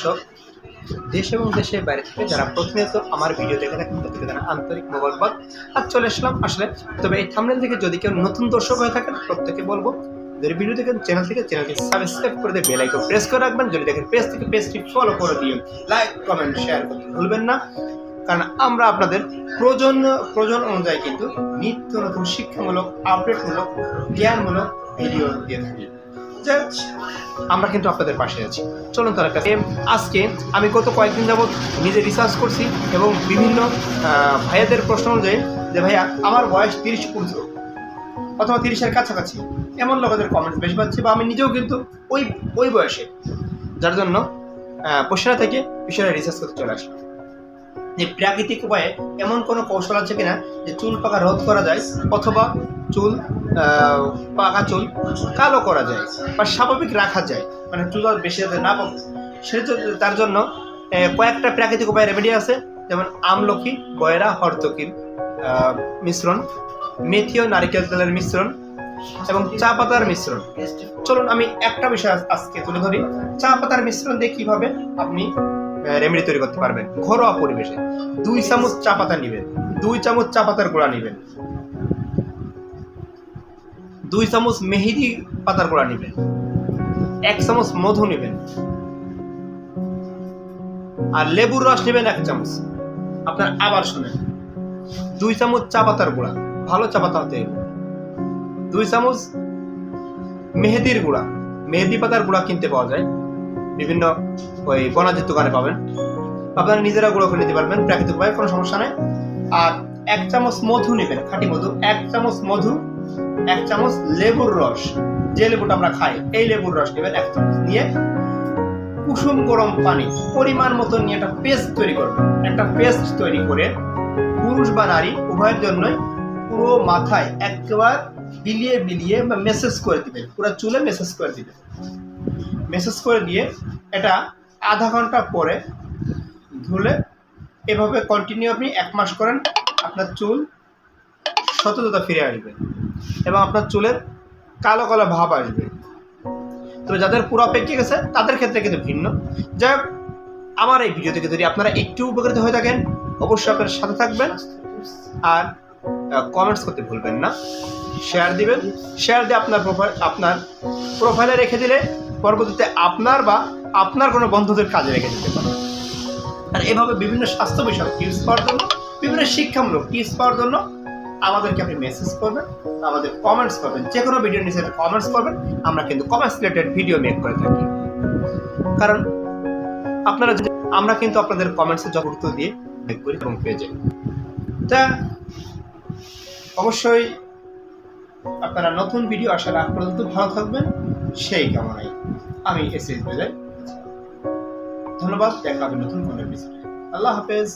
দর্শক, দেশ এবং দেশের বাইরে থেকে যারা প্রতিনিয়ত আমার ভিডিও দেখে থাকেন, তাদেরকে জানা আন্তরিক মোবারকবাদ। আর চলে আসলাম আসলে, তবে এই থামনেল থেকে যদি কেউ নতুন দর্শক হয়ে থাকেন প্রত্যেকে বলব, যদি ভিডিও দেখেন চ্যানেল থেকে চ্যানেলটি সাবস্ক্রাইব করে দিয়ে বেল আইকন প্রেস করে রাখবেন। যদি দেখেন পেজ থেকে পেজটি ফলো করে দিন লাইক কমেন্ট শেয়ার করতে ভুলবেন না। কারণ আমরা আপনাদের প্রয়োজন প্রয়োজন অনুযায়ী কিন্তু নিত্য নতুন শিক্ষামূলক আপডেটমূলক জ্ঞানমূলক ভিডিও দিয়ে থাকি। হোক, আমরা কিন্তু আপনাদের পাশে আছি। চলুন তার কাছে। আজকে আমি গত কয়েকদিন যাবৎ নিজে রিসার্চ করছি এবং বিভিন্ন ভাইয়াদের প্রশ্ন অনুযায়ী যে ভাইয়া আমার বয়স তিরিশ ঊর্ধ্ব অথবা তিরিশের কাছাকাছি। এমন লোকেদের কমেন্টস বেশি পাচ্ছি বা আমি নিজেও কিন্তু ওই ওই বয়সে। যার জন্য পশ্চিমা থেকে বিষয়ে রিসার্চ করতে চলে আসলাম। যে প্রাকৃতিক উপায়ে এমন কোনো কৌশল আছে কিনা যে চুল পাকা রোধ করা যায় অথবা চুল পাকা চুল কালো করা যায় বা স্বাভাবিক রাখা যায় মানে চুল আর বেশি যাতে না পাবে সেটা তার জন্য কয়েকটা প্রাকৃতিক উপায় রেমেডি আছে, যেমন আমলকি, গয়রা, হরতকির মিশ্রণ মেথি ও নারিকেল তেলের মিশ্রণ এবং চা পাতার মিশ্রণ। চলুন আমি একটা বিষয় আজকে তুলে ধরি। চা পাতার মিশ্রণ দিয়ে কীভাবে আপনি রেমেডি তৈরি করতে পারবেন। ঘরোয়া পরিবেশে। দুই চামচ চা পাতা নেবেন। দুই চামচ চা পাতার গুঁড়া নেবেন। দুই চামচ মেহেদি পাতার গুঁড়া নেবেন। এক চামচ মধু নেবেন। আর লেবুর রস নেবেন এক চামচ। আপনার আবার শুনেন। দুই চামচ চা পাতার গুঁড়া। ভালো চা পাতা হতে দুই চামচ মেহেদির গুঁড়া। মেহেদি পাতার গুঁড়া কিনতে পাওয়া যায়। বিভিন্ন ওই বনাজের দোকানে পাবেন। আপনারা নিজেরা গুঁড়ো করে নিতে পারবেন প্রাকৃতিক উপায়ে কোনো সমস্যা নেই। আর এক চামচ মধু নেবেন, খাঁটি মধু, এক চামচ মধু, এক চামচ লেবুর রস। যে লেবুটা আমরা খাই, এই লেবুর রস নেবেন এক চামচ। নিয়ে কুসুম গরম পানি, পরিমাণ মতো নিয়ে একটা পেস্ট তৈরি করবেন। একটা পেস্ট তৈরি করে পুরুষ বা নারী, উভয়ের জন্যই পুরো মাথায় একবার বিলিয়ে বিলিয়ে মেসেজ করে দিবেন। পুরো চুলে মেসেজ করে দিবেন। মেসেজ করে দিয়ে এটা আধা ঘণ্টা পরে ধুলে এভাবে কন্টিনিউ আপনি এক মাস করেন, আপনার চুল সততা ফিরে আসবে এবং আপনার চুলের কালো কালো ভাব আসবে। তবে যাদের পুরো পেকে গেছে তাদের ক্ষেত্রে কিন্তু ভিন্ন। যাই হোক, আমার এই ভিডিও থেকে যদি আপনারা একটু উপকৃত হয়ে থাকেন, অবশ্যই আপনার সাথে থাকবেন আর কমেন্টস করতে ভুলবেন না। শেয়ার দিবেন। শেয়ার দিয়ে আপনার প্রোফাইল আপনার প্রোফাইলে রেখে দিলে পরবর্তীতে আপনার বা আপনার কোনো বন্ধুদের কাজে রেখে দিতে পারে। আর এভাবে বিভিন্ন স্বাস্থ্য বিষয়ক টিপস পাওয়ার জন্য, বিভিন্ন শিক্ষামূলক টিপস পাওয়ার জন্য আমাদেরকে আপনি মেসেজ করবেন, আমাদের কমেন্টস করবেন যে কোনো ভিডিও নিচে কমেন্টস করবেন আমরা কিন্তু কমেন্টস রিলেটেড ভিডিও মেক করে থাকি। কারণ আপনারা আমরা কিন্তু আপনাদের কমেন্টসে গুরুত্ব দিয়ে মেক করি এবং পেয়ে যাই। তা অবশ্যই আপনারা নতুন ভিডিও আসার আগ পর্যন্ত ভালো থাকবেন। সেই কামনাই আমি এস এস বেজাই ধন্যবাদ দেখা হবে নতুন কোনো আল্লাহ হাফেজ।